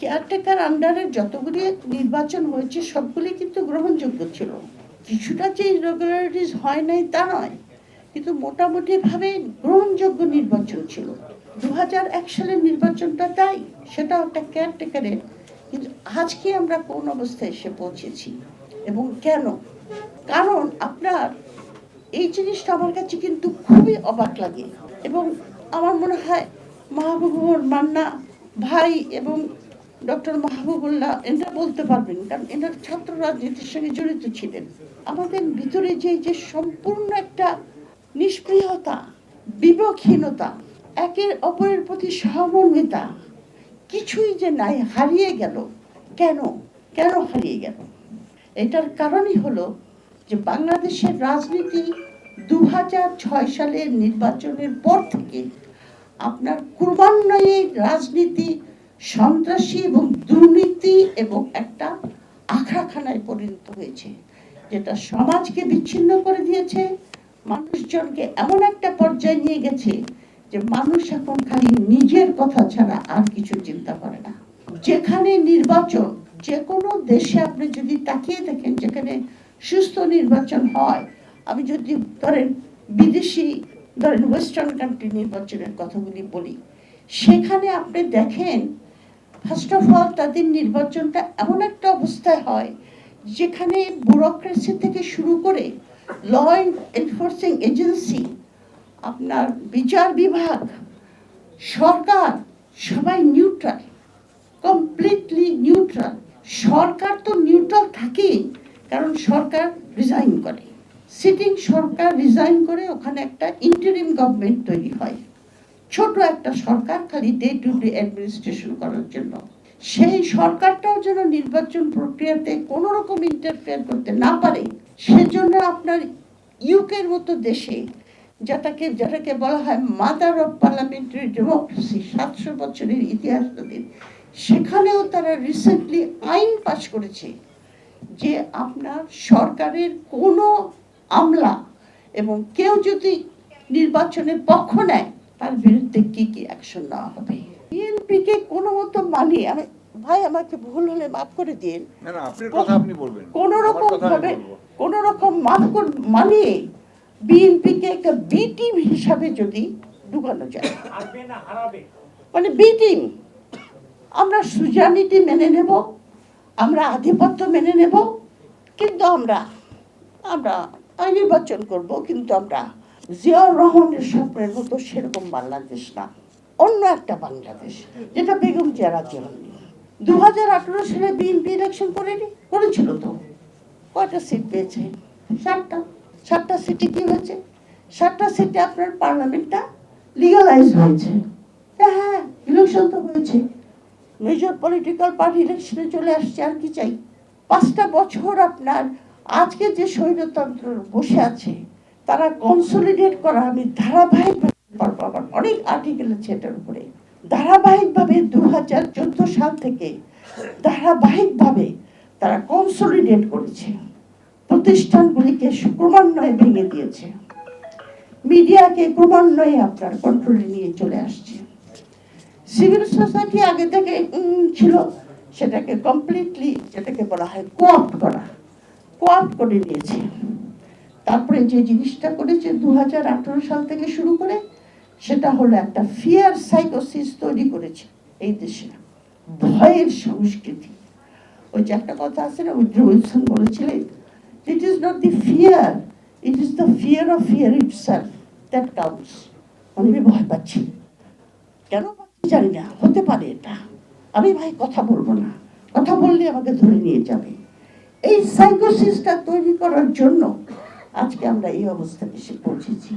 Caretaker আন্ডারে যতগুলি নির্বাচন হয়েছে, সবগুলি কিন্তু গ্রহণযোগ্য ছিল। কিছুটা যে ইরেগুলারিটিস হয় নাই তা নয়, কিন্তু মোটামুটি ভাবে গ্রহণযোগ্য নির্বাচন ছিল। দু হাজার এক সালের নির্বাচনটা তাই সেটা একটা কেয়ারটেকারের কিন্তু আজকে আমরা কোন অবস্থায় এসে পৌঁছেছি এবং কেন? কারণ আপনার এই জিনিসটা আমার কাছে কিন্তু খুবই অবাক লাগে এবং আমার মনে হয় মাহবুবুর মান্না, ভাই এবং ডক্টর মাহবুবুল্লাহ এনারা বলতে পারবেন, কারণ এনার ছাত্র রাজনীতির সঙ্গে জড়িত ছিলেন। আমাদের ভিতরে যে যে সম্পূর্ণ একটা নিষ্ক্রিয়তা বিবেকহীনতা একের অপরের প্রতি সহমর্মিতা কিছুই যে নাই, হারিয়ে গেল। কেন? কেন হারিয়ে গেল? এটার কারণই হলো যে বাংলাদেশের রাজনীতি দু সালের নির্বাচনের পর থেকে আপনার ক্রমান্বয়ে রাজনীতি সন্ত্রাসী এবং দুর্নীতি এবং একটা আখড়াখানায় পরিণত হয়েছে, যেটা সমাজকে বিচ্ছিন্ন করে দিয়েছে, মানুষজনকে এমন একটা পর্যায়ে নিয়ে গেছে যে মানুষ এখন খালি নিজের কথা ছাড়া আর কিছু চিন্তা করে না। যেখানে নির্বাচন, যে কোনো দেশে আপনি যদি তাকিয়ে দেখেন যেখানে সুস্থ নির্বাচন হয়, আমি যদি ধরেন বিদেশি, ধরেন ওয়েস্টার্ন কান্ট্রি নির্বাচনের কথাগুলি বলি, সেখানে আপনি দেখেন ফার্স্ট অফ অল তাদের নির্বাচনটা এমন একটা অবস্থায় হয়, যেখানে ব্যুরোক্রেসি থেকে শুরু করে ল এনফোর্সিং এজেন্সি আপনার বিচার বিভাগ, সরকার, সবাই নিউট্রাল কমপ্লিটলি নিউট্রাল সরকার তো নিউট্রাল থাকেই, কারণ সরকার রিজাইন করে। সিটিং সরকার রিজাইন করে, ওখানে একটা ইন্টারিম গভর্নমেন্ট তৈরি হয়। ছোট একটা সরকার খালি ডে টু ডে অ্যাডমিনিস্ট্রেশন করার জন্য। সেই সরকারটাও যেন নির্বাচন প্রক্রিয়াতে কোনো রকম ইন্টারফেয়ার করতে না পারে, সেজন্য আপনার ইউকের মতো দেশে, যেটাকে যেটাকে বলা হয় মাদার অফ পার্লামেন্টারি ডেমোক্রেসি সাতশো বছরের ইতিহাস তাদের, সেখানেও তারা রিসেন্টলি আইন পাশ করেছে যে আপনার সরকারের কোনো আমলা এবং কেউ যদি নির্বাচনের পক্ষ নেয় তার বিরুদ্ধে কি কি অ্যাকশন নেওয়া হবে? বিএনপিকে কোনো মতো মানিয়ে আমি ভাই আমাকে ভুল হলে মাফ করে দিন। কোন রকম ভাবে কোন রকম মাফ কর- মানিয়ে বিএনপিকে একটা বি টিম হিসাবে যদি ঢুকানো যায়। মানে বি টিম আমরা সুজানিটি মেনে নেব আমরা আধিপত্য মেনে নেব কিন্তু আমরা আমরা নির্বাচন করব কিন্তু আমরা জিয়াউর রহমানের স্বপ্নের মতো সেরকম বাংলাদেশ না, অন্য একটা বাংলাদেশ, যেটা বেগম জিয়া রাজি হননি দু হাজার আঠেরো সালে বিএনপি ইলেকশন করেনি, করেছিল তো। কয়টা সিট পেয়েছে? সাতটা। সাতটা সিটে কি হয়েছে? সাতটা সিটে আপনার পার্লামেন্টটা লিগালাইজ হয়েছে। হ্যাঁ ইলেকশন তো হয়েছে। মেজর পলিটিক্যাল পার্টি ইলেকশনে চলে আসছে, আর কি চাই? পাঁচটা বছর আপনার আজকে যে স্বৈরতন্ত্র বসে আছে তারা কনসলিডেট করা, আমি ধারাবাহিকভাবে আমার অনেক আর্টিকেল আছে এটার উপরে। ধারাবাহিকভাবে দু হাজার চোদ্দ সাল থেকে ধারাবাহিকভাবে তারা কনসলিডেট করেছে। প্রতিষ্ঠানগুলিকে ক্রমান্বয়ে ভেঙে দিয়েছে। মিডিয়াকে ক্রমান্বয়ে আপনার কন্ট্রোলে নিয়ে চলে আসছে। সিভিল সোসাইটি আগে থেকে ছিল সেটাকে কমপ্লিটলি যেটাকে বলা হয় কোয়াপ্ট করা। কোয়াপ্ট করে নিয়েছে। তারপরে যে জিনিসটা করেছে দু হাজার আঠারো সাল থেকে শুরু করে, সেটা হলো একটা ফিয়ার সাইকোসিস তৈরি করেছে এই দেশে। ভয়ের সংস্কৃতি। ওই যে একটা কথা আছে না উইড্রো উইলসন বলেছিলেন it is not the fear it is the fear of fear itself that counts আমি ভয় পাচ্ছি। কেন পাচ্ছি জানি না, হতে পারে এটা। আমি ভাই কথা বলব না। কথা বললে আমাকে ধরে নিয়ে যাবে। এই সাইকোসিসটা তৈরি করার জন্য আজকে আমরা এই অবস্থায় এসে পৌঁছেছি।